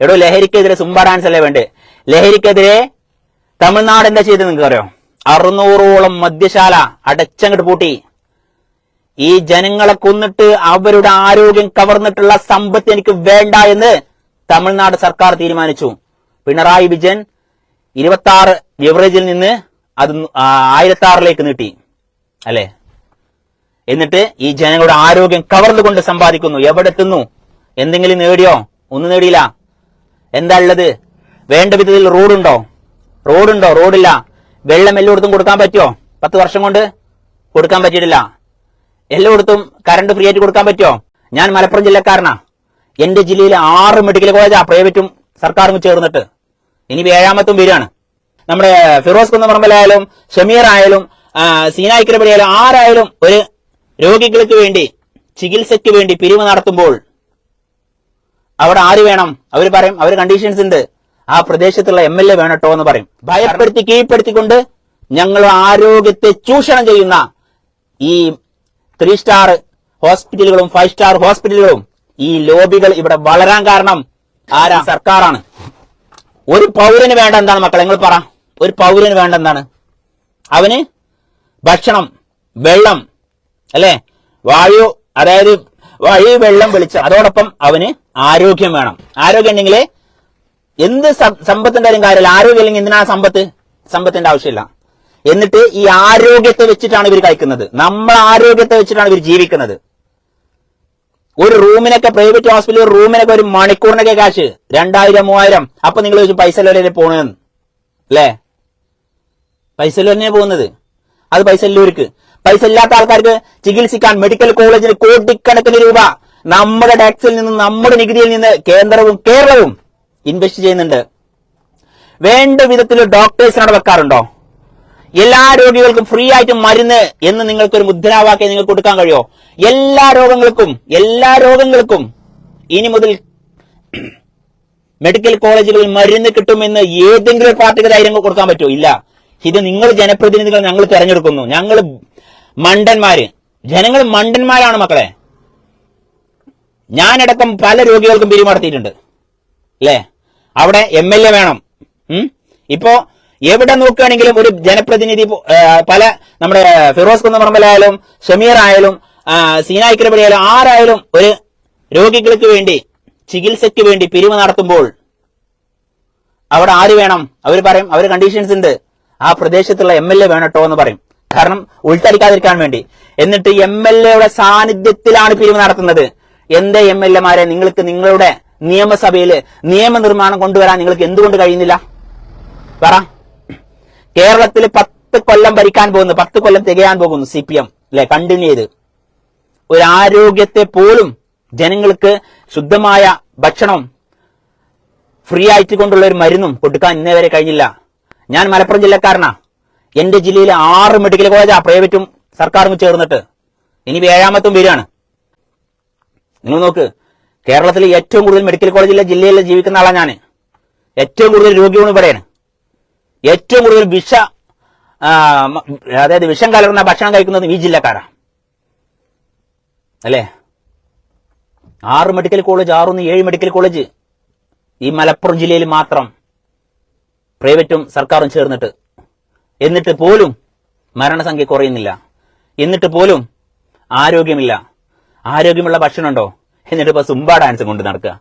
എടോ ലഹരിക്കെതിരെ Zumba dance അല്ലേ വേണ്ടേ? ലഹരിക്കെതിരെ തമിഴ്നാട് എന്താ ചെയ്ത് നിങ്ങൾക്ക് അറിയോ അറുന്നൂറോളം മദ്യശാല അടച്ചങ്ങോട്ട് പൂട്ടി. ഈ ജനങ്ങളെ കൊന്നിട്ട് അവരുടെ ആരോഗ്യം കവർന്നിട്ടുള്ള സമ്പത്ത് എനിക്ക് വേണ്ട എന്ന് തമിഴ്നാട് സർക്കാർ തീരുമാനിച്ചു. പിണറായി വിജയൻ ഇരുപത്തി ആറ് ബിവറേജിൽ നിന്ന് അത് ആയിരത്തി ആറിലേക്ക് നീട്ടി. അല്ലേ? എന്നിട്ട് ഈ ജനങ്ങളുടെ ആരോഗ്യം കവർന്നുകൊണ്ട് സമ്പാദിക്കുന്നു. എവിടെ എത്തുന്നു എന്തെങ്കിലും നേടിയോ? ഒന്നും നേടിയില്ല. എന്താ ഉള്ളത്? വേണ്ട വിധത്തിൽ റോഡുണ്ടോ? റോഡുണ്ടോ? റോഡില്ല. വെള്ളം എല്ലായിടത്തും കൊടുക്കാൻ പറ്റുമോ പത്ത് വർഷം കൊണ്ട് കൊടുക്കാൻ പറ്റിയിട്ടില്ല. എല്ലായിടത്തും കറണ്ട് ഫ്രീ ആയിട്ട് കൊടുക്കാൻ പറ്റുമോ ഞാൻ മലപ്പുറം ജില്ലക്കാരനാ. എന്റെ ജില്ലയിൽ ആറ് മെഡിക്കൽ കോളേജാ പ്രൈവറ്റും സർക്കാരും ചേർന്നിട്ട്. ഇനി ഏഴാമത്തും വരികയാണ്. നമ്മുടെ ഫിറോസ് കുന്നമറമ്പലായാലും ഷമീർ ആയാലും സീനായിക്കരപ്പടി ആയാലും ആരായാലും ഒരു രോഗികൾക്ക് വേണ്ടി ചികിത്സയ്ക്ക് വേണ്ടി പിരിവ് നടത്തുമ്പോൾ അവിടെ ആര് വേണം? അവർ പറയും അവർ കണ്ടീഷൻസ് ഉണ്ട്. ആ പ്രദേശത്തുള്ള എം എൽ എ വേണട്ടോ എന്ന് പറയും. ഭയപ്പെടുത്തി കീഴ്പ്പെടുത്തിക്കൊണ്ട് ഞങ്ങൾ ആരോഗ്യത്തെ ചൂഷണം ചെയ്യുന്ന ഈ ത്രീ സ്റ്റാർ ഹോസ്പിറ്റലുകളും ഫൈവ് സ്റ്റാർ ഹോസ്പിറ്റലുകളും ഈ ലോബികൾ ഇവിടെ വളരാൻ കാരണം ആരാ? സർക്കാരാണ്. ഒരു പൗരന് വേണ്ട എന്താണ് മക്കളെ? നിങ്ങൾ പറ. ഒരു പൗരന് വേണ്ട എന്താണ്? അവന് ഭക്ഷണം വെള്ളം അല്ലെ? വായു അതായത് വഴി വെള്ളം വെളിച്ചം. അതോടൊപ്പം അവന് ആരോഗ്യം വേണം. ആരോഗ്യം ഉണ്ടെങ്കിൽ എന്ത് സമ്പത്തിന്റെ കാര്യമില്ല. ആരോഗ്യം ഇല്ലെങ്കിൽ എന്തിനാ സമ്പത്ത്? സമ്പത്തിന്റെ ആവശ്യമില്ല. എന്നിട്ട് ഈ ആരോഗ്യത്തെ വെച്ചിട്ടാണ് ഇവർ കഴിക്കുന്നത്. നമ്മൾ ആരോഗ്യത്തെ വെച്ചിട്ടാണ് ഇവർ ജീവിക്കുന്നത്. ഒരു റൂമിനൊക്കെ പ്രൈവറ്റ് ഹോസ്പിറ്റലിൽ ഒരു റൂമിനൊക്കെ ഒരു മണിക്കൂറിനൊക്കെ കാശ് രണ്ടായിരം മൂവായിരം. അപ്പൊ നിങ്ങൾ ചോദിച്ചു പൈസ ഇല്ലല്ലേ പോണെന്ന് അല്ലേ? പൈസ ലോലിനെ പോകുന്നത്. അത് പൈസ ഇല്ലവർക്ക് പൈസ ഇല്ലാത്ത ആൾക്കാർക്ക് ചികിത്സിക്കാൻ മെഡിക്കൽ കോളേജിന് കോടിക്കണക്കിന് രൂപ. നമ്മുടെ ടാക്സിൽ നിന്ന് നമ്മുടെ നികുതിയിൽ നിന്ന് കേന്ദ്രവും കേരളവും ഇൻവെസ്റ്റ് ചെയ്യുന്നുണ്ട്. വേണ്ട വിധത്തിൽ ഡോക്ടേഴ്സിന് അവിടെ വെക്കാറുണ്ടോ? എല്ലാ രോഗികൾക്കും ഫ്രീ ആയിട്ട് മരുന്ന് എന്ന് നിങ്ങൾക്ക് ഒരു മുദ്രാവാക്യം നിങ്ങൾക്ക് കൊടുക്കാൻ കഴിയോ? എല്ലാ രോഗങ്ങൾക്കും എല്ലാ രോഗങ്ങൾക്കും ഇനി മുതൽ മെഡിക്കൽ കോളേജുകളിൽ മരുന്ന് കിട്ടുമെന്ന് ഏതെങ്കിലും പാർട്ടിക്ക് ധൈര്യം കൊടുക്കാൻ പറ്റുമോ? ഇല്ല. ഇത് നിങ്ങൾ ജനപ്രതിനിധികൾ ഞങ്ങൾ തെരഞ്ഞെടുക്കുന്നു. ഞങ്ങൾ മണ്ടന്മാര്. ജനങ്ങൾ മണ്ടന്മാരാണ് മക്കളെ. ഞാനടക്കം പല രോഗികൾക്കും പിരിമടത്തിയിട്ടുണ്ട് അല്ലേ? അവിടെ എം എൽ എ വേണം. ഇപ്പോ എവിടെ നോക്കുകയാണെങ്കിലും ഒരു ജനപ്രതിനിധി പല നമ്മുടെ ഫിറോസ് കുന്നമറമ്പലായാലും ഷമീർ ആയാലും സീനായ് ആയാലും ആരായാലും ഒരു രോഗികൾക്ക് വേണ്ടി ചികിത്സയ്ക്ക് വേണ്ടി പിരിവ് നടത്തുമ്പോൾ അവിടെ ആര് വേണം? അവർ പറയും അവർ കണ്ടീഷൻസ് ഉണ്ട്. ആ പ്രദേശത്തുള്ള എം എൽ എ വേണട്ടോ എന്ന് പറയും. കാരണം ഉൾത്തടിക്കാതിരിക്കാൻ വേണ്ടി. എന്നിട്ട് എം എൽ എയുടെ സാന്നിധ്യത്തിലാണ് പിരിവ് നടത്തുന്നത്. എന്തേ എം എൽ എമാരെ നിങ്ങൾക്ക് നിങ്ങളുടെ നിയമസഭയിൽ നിയമനിർമ്മാണം കൊണ്ടുവരാൻ നിങ്ങൾക്ക് എന്തുകൊണ്ട് കഴിയുന്നില്ല? പറ. കേരളത്തിൽ പത്ത് കൊല്ലം ഭരിക്കാൻ പോകുന്നു. പത്ത് കൊല്ലം തികയാൻ പോകുന്നു സി പി എം. അല്ലെ? കണ്ടിന്യൂ ചെയ്ത് ഒരു ആരോഗ്യത്തെ പോലും ജനങ്ങൾക്ക് ശുദ്ധമായ ഭക്ഷണം ഫ്രീ ആയിട്ട് കൊണ്ടുള്ള ഒരു മരുന്നും കൊടുക്കാൻ ഇന്നേ വരെ കഴിഞ്ഞില്ല. ഞാൻ മലപ്പുറം ജില്ലക്കാരനാ. എന്റെ ജില്ലയിൽ ആറ് മെഡിക്കൽ കോളേജാ പ്രൈവറ്റും സർക്കാരും ചേർന്നിട്ട്. ഇനി ഏഴാമത്തും വരികയാണ്. നിങ്ങൾ നോക്ക് കേരളത്തിൽ ഏറ്റവും കൂടുതൽ മെഡിക്കൽ കോളേജിലെ ജില്ലയിൽ ജീവിക്കുന്ന ആളാണ് ഞാൻ ഏറ്റവും കൂടുതൽ രോഗികളും ഇവിടെയാണ്. ഏറ്റവും കൂടുതൽ വിഷ അതായത് വിഷം കലർന്ന ഭക്ഷണം കഴിക്കുന്നത് ഈ ജില്ലക്കാരാണ് അല്ലേ? ആറ് മെഡിക്കൽ കോളേജ് ആറുന്ന് ഏഴ് മെഡിക്കൽ കോളേജ് ഈ മലപ്പുറം ജില്ലയിൽ മാത്രം പ്രൈവറ്റും സർക്കാരും ചേർന്നിട്ട്. എന്നിട്ട് പോലും മരണസംഖ്യ കുറയുന്നില്ല. എന്നിട്ട് പോലും ആരോഗ്യമില്ല. ആരോഗ്യമുള്ള ഭക്ഷണം ഉണ്ടോ എന്നിട്ട് ഇപ്പൊ സുംബ ഡാൻസ് കൊണ്ട് നടക്കുക.